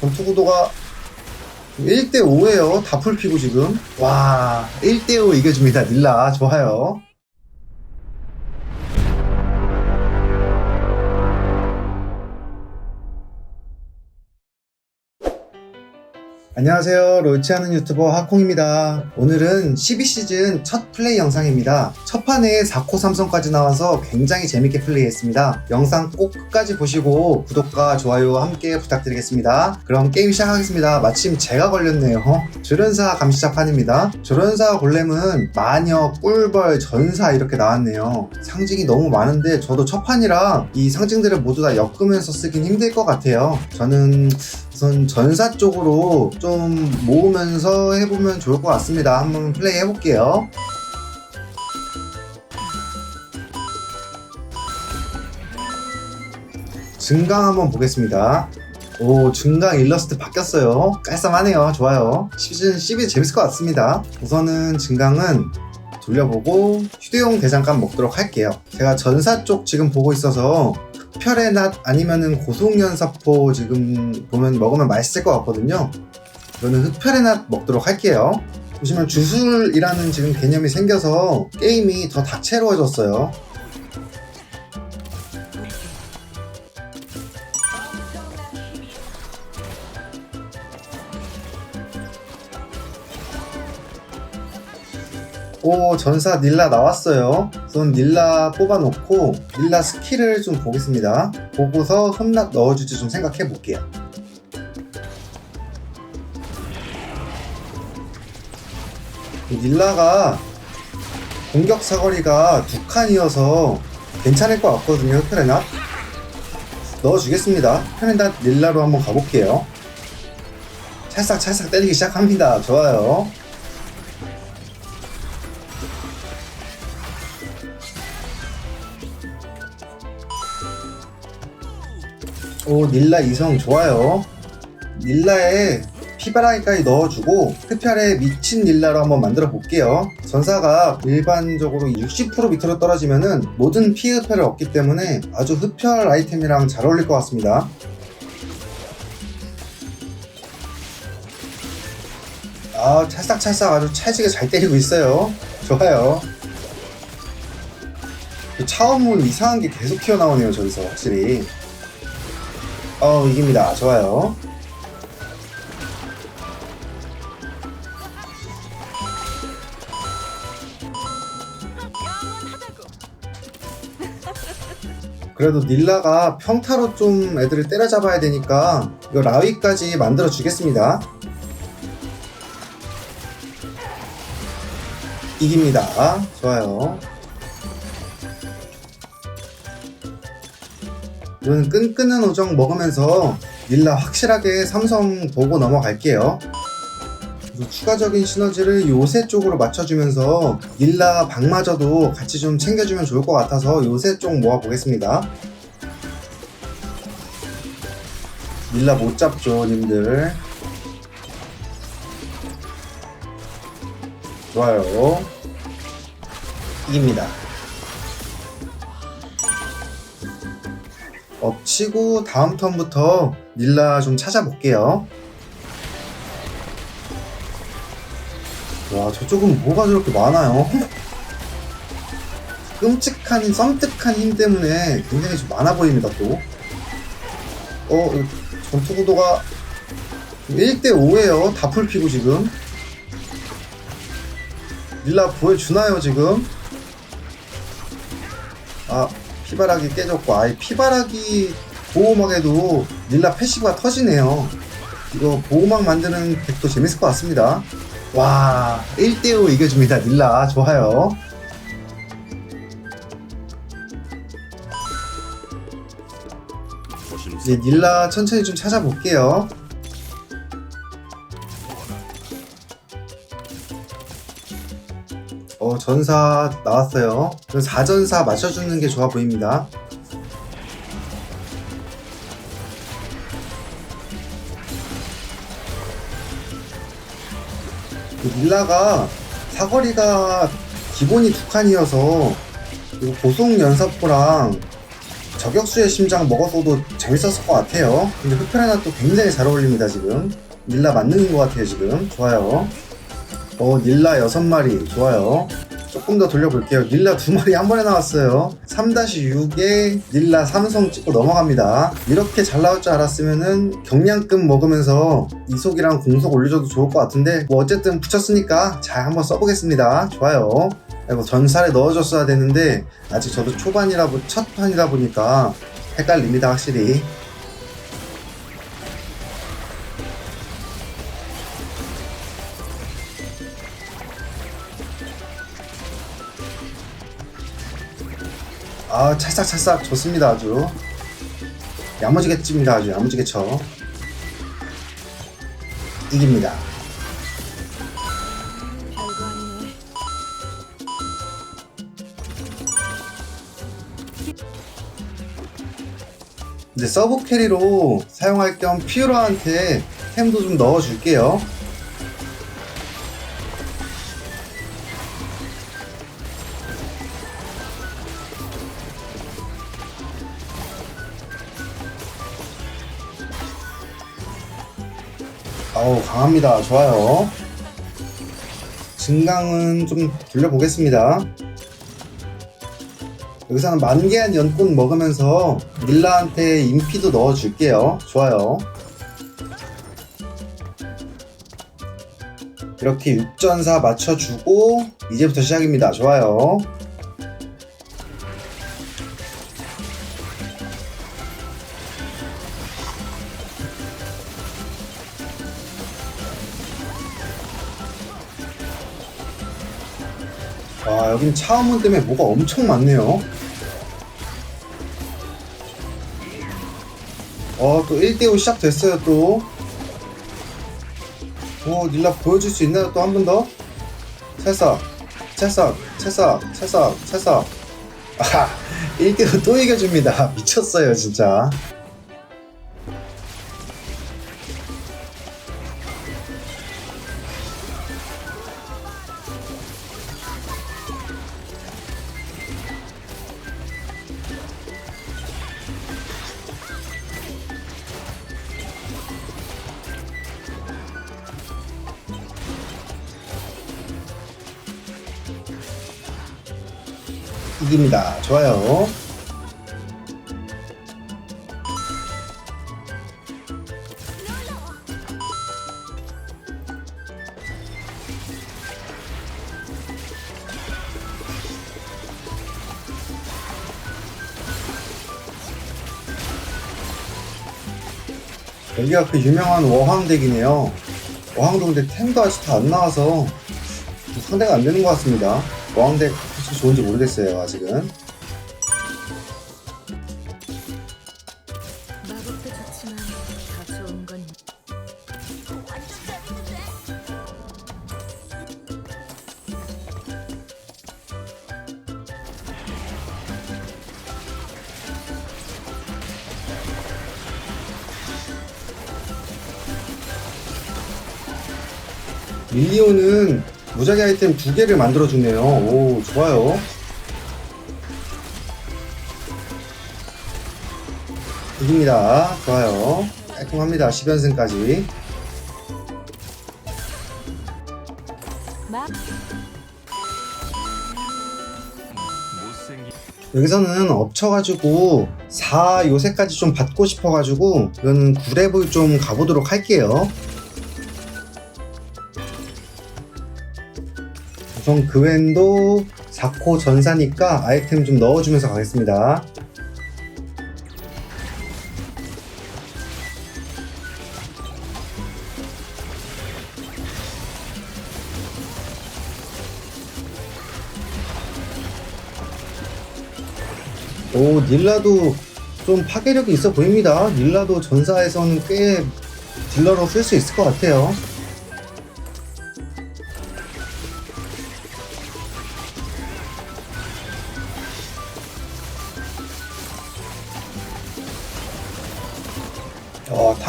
전투 구도가 1대5에요. 다 풀피고 지금. 와, 1대5 이겨줍니다. 닐라. 좋아요. 안녕하세요. 롤치하는 유튜버 하콩입니다. 오늘은 12시즌 첫 플레이 영상입니다. 첫 판에 4코 삼성까지 나와서 굉장히 재밌게 플레이했습니다. 영상 꼭 끝까지 보시고 구독과 좋아요 함께 부탁드리겠습니다. 그럼 게임 시작하겠습니다. 마침 제가 걸렸네요. 조련사 감시자판입니다. 조련사 골렘은 마녀, 꿀벌, 전사 이렇게 나왔네요. 상징이 너무 많은데 저도 첫 판이라 이 상징들을 모두 다 엮으면서 쓰긴 힘들 것 같아요. 저는 우선 전사 쪽으로 좀 모으면서 해보면 좋을 것 같습니다. 한번 플레이 해볼게요. 증강 한번 보겠습니다. 오, 증강 일러스트 바뀌었어요. 깔쌈하네요. 좋아요. 시즌 12 재밌을 것 같습니다. 우선은 증강은 돌려보고 휴대용 대장간 먹도록 할게요. 제가 전사 쪽 지금 보고 있어서 흡혈의 낫 아니면은 고속연사포 지금 보면 먹으면 맛있을 것 같거든요. 저는 흡혈의 낫 먹도록 할게요. 보시면 주술이라는 지금 개념이 생겨서 게임이 더 다채로워졌어요. 오 전사 닐라 나왔어요. 우선 닐라 뽑아놓고 닐라 스킬을 좀 보겠습니다. 보고서 흠락 넣어줄지 좀 생각해 볼게요. 이 닐라가 공격 사거리가 두 칸이어서 괜찮을 것 같거든요 페레나. 넣어주겠습니다. 페레나 닐라로 한번 가볼게요. 찰싹찰싹 때리기 시작합니다. 좋아요 오 닐라 이성 좋아요. 닐라에 피바라기까지 넣어주고 흡혈에 미친 닐라로 한번 만들어 볼게요. 전사가 일반적으로 60% 밑으로 떨어지면은 모든 피흡혈을 얻기 때문에 아주 흡혈 아이템이랑 잘 어울릴 것 같습니다. 아 찰싹찰싹 아주 찰지게 잘 때리고 있어요 좋아요. 그 차원물 이상한 게 계속 튀어나오네요 저기서 확실히. 어 이깁니다. 좋아요. 그래도 닐라가 평타로 좀 애들을 때려잡아야 되니까 이거 라위까지 만들어 주겠습니다 이깁니다 좋아요 이건 끈끈한 우정 먹으면서 닐라 확실하게 삼성 보고 넘어갈게요. 추가적인 시너지를 요새 쪽으로 맞춰주면서 닐라 박마저도 같이 좀 챙겨주면 좋을 것 같아서 요새 쪽 모아보겠습니다. 닐라 못 잡죠, 님들. 좋아요. 이깁니다. 엎치고 다음 턴부터 닐라 좀 찾아볼게요. 와 저쪽은 뭐가 저렇게 많아요? 끔찍한 썸뜩한 힘 때문에 굉장히 좀 많아 보입니다 또. 어 이거 전투 구도가 1대5에요 다 풀피고 지금. 닐라 보여주나요 지금? 아 피바라기 깨졌고 아예 피바라기 보호막에도 닐라 패시브가 터지네요. 이거 보호막 만드는 덱도 재밌을 것 같습니다. 와 1대5 이겨줍니다 닐라. 좋아요. 이제 닐라 천천히 좀 찾아볼게요 어, 전사 나왔어요. 4전사 맞춰주는 게 좋아 보입니다. 그 밀라가 사거리가 기본이 두 칸이어서 고속 연사포랑 저격수의 심장 먹었어도 재밌었을 것 같아요. 근데 흡혈하나 또 굉장히 잘 어울립니다, 지금. 닐라 맞는 것 같아요, 지금. 좋아요. 어, 닐라 6마리. 좋아요. 조금 더 돌려볼게요. 닐라 두 마리 한 번에 나왔어요. 3-6에 닐라 삼성 찍고 넘어갑니다. 이렇게 잘 나올 줄 알았으면은 경량급 먹으면서 이속이랑 공속 올려줘도 좋을 것 같은데 뭐 어쨌든 붙였으니까 잘 한번 써보겠습니다. 좋아요. 이거 전살에 넣어줬어야 되는데 아직 저도 초반이라 보- 첫 판이다 보니까 헷갈립니다 확실히. 아 찰싹찰싹 좋습니다 아주. 야무지게 찝니다 아주 야무지게 쳐. 이깁니다. 이제 서브 캐리로 사용할 겸 피오라한테 템도 좀 넣어줄게요 아우 강합니다 좋아요 증강은 좀 돌려보겠습니다 여기서는 만개한 연꽃 먹으면서 닐라한테 인피도 넣어줄게요. 좋아요. 이렇게 6전사 맞춰주고 이제부터 시작입니다. 좋아요. 와 여긴 차원문 때문에 뭐가 엄청 많네요. 어, 또 1대5 시작됐어요, 또. 오, 닐라 보여줄 수 있나요? 또 한 번 더? 찰싹, 찰싹, 찰싹, 찰싹, 찰싹. 아하, 1대5 또 이겨줍니다. 미쳤어요, 진짜. 이깁니다. 좋아요. 여기가 그 유명한 워황덱이네요. 워황도 근데 템도 아직 안 나와서 좀 상대가 안 되는 것 같습니다. 워황덱 솔직히 좋은지 모르겠어요, 아직은. 마법도 좋지만 더 좋은 건 밀리오는 무작위 아이템 두 개를 만들어주네요. 오, 좋아요. 이깁니다. 좋아요. 깔끔합니다. 10연승까지. 마 못생긴 여기서는 엎쳐가지고 4 요새까지 좀 받고 싶어가지고 이거는 9랩을 좀 가보도록 할게요. 우선 그웬도 4코 전사니까 아이템 좀 넣어주면서 가겠습니다. 오, 닐라도 좀 파괴력이 있어 보입니다. 닐라도 전사에서는 꽤 딜러로 쓸 수 있을 것 같아요.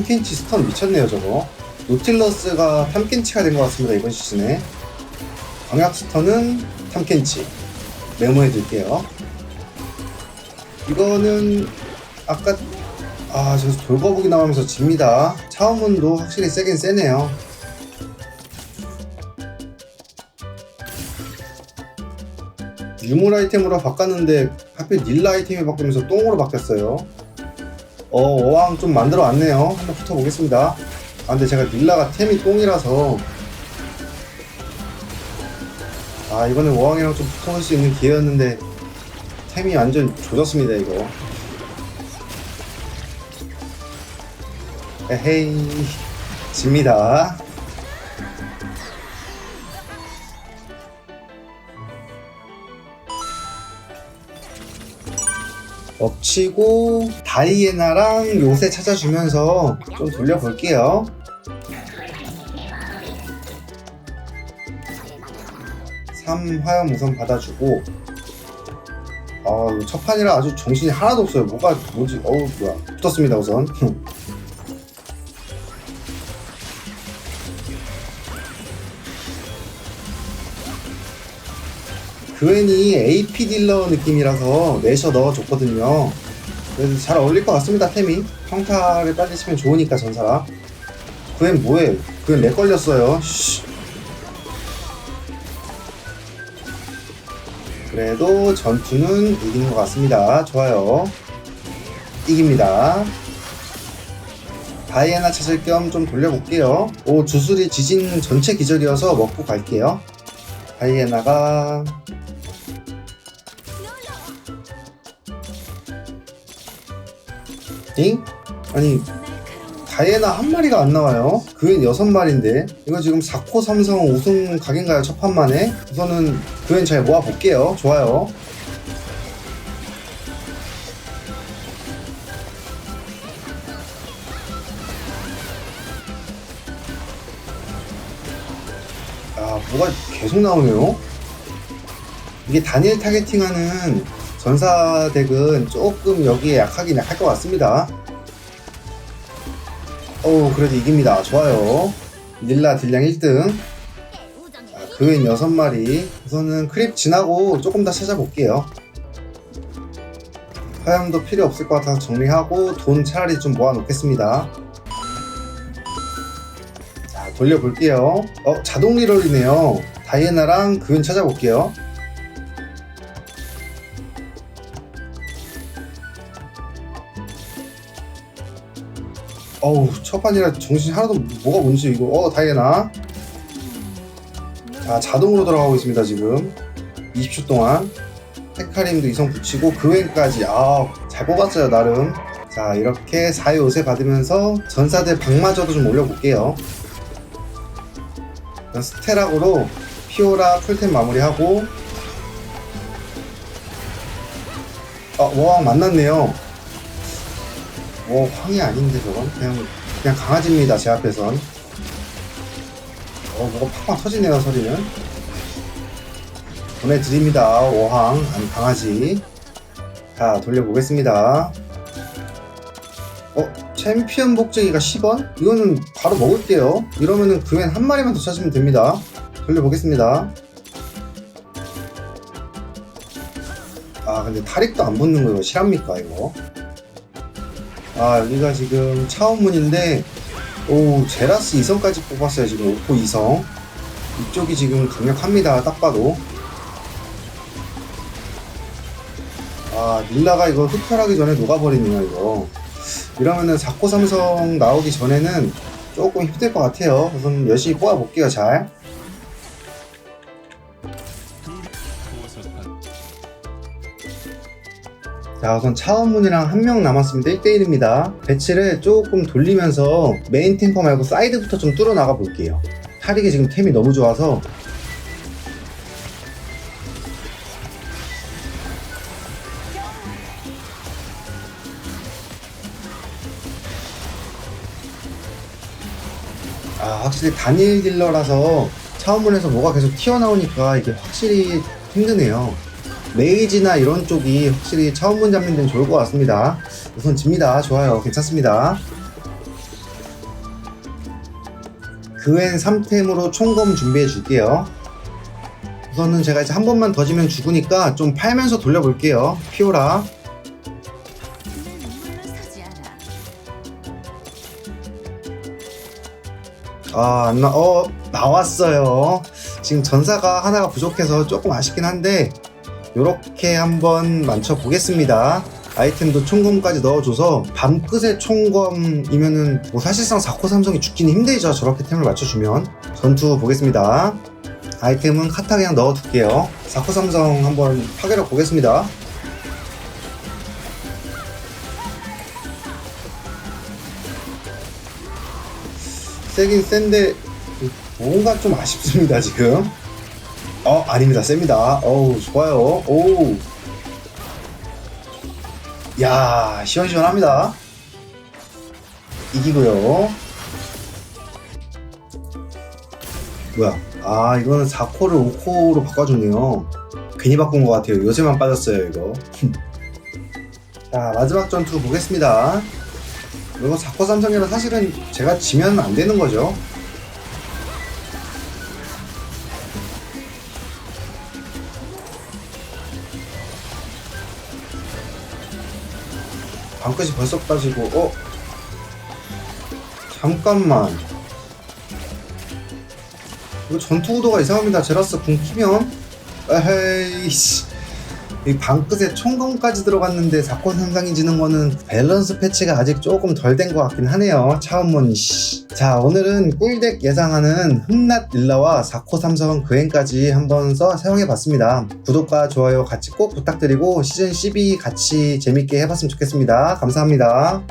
어, 탐켄치 스턴 미쳤네요, 저거. 노틸러스가 탐켄치가 된 것 같습니다, 이번 시즌에. 광약 스턴은 탐켄치. 메모해 둘게요. 이거는 아까 아, 저 돌거북이 나오면서 집니다. 차원문도 확실히 세긴 세네요. 유물 아이템으로 바꿨는데 하필 닐라 아이템이 바뀌면서 똥으로 바뀌었어요. 어, 어왕 좀 만들어 왔네요. 한번 붙어보겠습니다. 아, 근데 제가 닐라가 템이 똥이라서 아, 이번엔 어왕이랑 좀 붙어볼 수 있는 기회였는데 템이 완전 조졌습니다, 이거. 에헤이, 집니다. 엎치고 다이애나랑 요새 찾아주면서 좀 돌려볼게요. 삼 화염 우선 받아주고 아, 첫 판이라 아주 정신이 하나도 없어요. 뭐가 뭐지? 어우 뭐야? 붙었습니다 우선. 그웬이 AP 딜러 느낌이라서 내셔 넣어줬거든요. 그래서 잘 어울릴 것 같습니다, 템이. 평타를 치면 좋으니까, 전사라. 그웬 뭐해? 그웬 렉 걸렸어요. 씨. 그래도 전투는 이기는 것 같습니다. 좋아요. 이깁니다. 다이애나 찾을 겸 좀 돌려볼게요. 오, 주술이 지진 전체 기절이어서 먹고 갈게요. 다이애나가 잉? 아니 다이애나 한 마리가 안 나와요. 그웬 여섯 마리인데 이거 지금 4코 삼성 우승 각인가요? 첫 판만에 우선은 그웬 잘 모아볼게요. 좋아요. 아 뭐가 계속 나오네요. 이게 단일 타겟팅하는 전사 덱은 조금 여기에 약하긴 약할 것 같습니다. 오, 그래도 이깁니다. 좋아요. 닐라 딜량 1등. 아, 그웬 6마리. 우선은 크립 지나고 조금 더 찾아볼게요. 화염도 필요 없을 것 같아서 정리하고 돈 차라리 좀 모아놓겠습니다. 자, 돌려볼게요. 어, 자동 리롤이네요. 다이애나랑 그웬 찾아볼게요. 어우 첫 판이라 정신 하나도 뭐가 뭔지 이거. 어 다이애나. 자 자동으로 들어가고 있습니다 지금. 20초 동안. 헤카림도 이성 붙이고 그웬까지. 아잘 뽑았어요 나름. 자 이렇게 4회 5세 받으면서 전사들 방마저도 좀 올려볼게요. 스테락으로 피오라 풀템 마무리하고. 아 워왕 만났네요 오 황이 아닌데 저건? 그냥 그냥 강아지입니다 제 앞에선. 어 뭐가 팍팍 터지네요 소리는. 보내드립니다 오황 아니 강아지. 자 돌려보겠습니다. 어 챔피언 복제기가 10원? 이거는 바로 먹을게요. 이러면은 그웬 한 마리만 더 찾으면 됩니다. 돌려보겠습니다. 아 근데 탈익도 안 붙는 거 이거 실합니까 이거 아 여기가 지금 차원문인데 오 제라스 2성까지 뽑았어요 지금. 오포 2성. 이쪽이 지금 강력합니다. 딱 봐도. 아 닐라가 이거 흡혈하기 전에 녹아버리네요 이거. 이러면은 4코 삼성 나오기 전에는 조금 힘들 것 같아요. 우선 열심히 뽑아볼게요 잘 자 우선 차원문이랑 한 명 남았습니다. 1대1입니다. 배치를 조금 돌리면서 메인 탱커 말고 사이드부터 좀 뚫어 나가 볼게요. 타릭이 지금 템이 너무 좋아서. 아 확실히 단일 딜러라서 차원문에서 뭐가 계속 튀어나오니까 이게 확실히 힘드네요 메이지나 이런 쪽이 확실히 차원분 잡는 데는 좋을 것 같습니다. 우선 집니다. 좋아요. 괜찮습니다. 그웬 3템으로 총검 준비해 줄게요. 우선은 제가 이제 한 번만 더 지면 죽으니까 좀 팔면서 돌려볼게요. 피오라. 아, 나, 어, 나왔어요. 지금 전사가 하나가 부족해서 조금 아쉽긴 한데, 요렇게 한번 만져 보겠습니다. 아이템도 총검까지 넣어줘서 밤끝의 총검이면은 뭐 사실상 4코 삼성이 죽기는 힘들죠. 저렇게 템을 맞춰주면. 전투 보겠습니다. 아이템은 카타 그냥 넣어둘게요. 4코 삼성 한번 파괴력 보겠습니다. 세긴 센데 뭔가 좀 아쉽습니다 지금 어 아닙니다. 셉니다. 어우 좋아요. 오우. 야 시원시원합니다. 이기고요. 뭐야? 아 이거는 4코를 5코로 바꿔주네요. 괜히 바꾼 것 같아요. 요새만 빠졌어요 이거. 자 마지막 전투 보겠습니다. 이거 4코 삼성이라 사실은 제가 지면 안 되는 거죠. 끝이 벌써 빠지고, 어? 잠깐만. 이거 전투 구도가 이상합니다. 제라스 궁 키면? 에헤이씨. 이 방끝에 총검까지 들어갔는데 사건 현상이 지는 거는 밸런스 패치가 아직 조금 덜 된 것 같긴 하네요. 차원문 씨. 자 오늘은 꿀덱 예상하는 흠낫 릴라와 사코 삼성 그행까지 한번 써 사용해봤습니다. 구독과 좋아요 같이 꼭 부탁드리고 시즌 12 같이 재밌게 해봤으면 좋겠습니다. 감사합니다.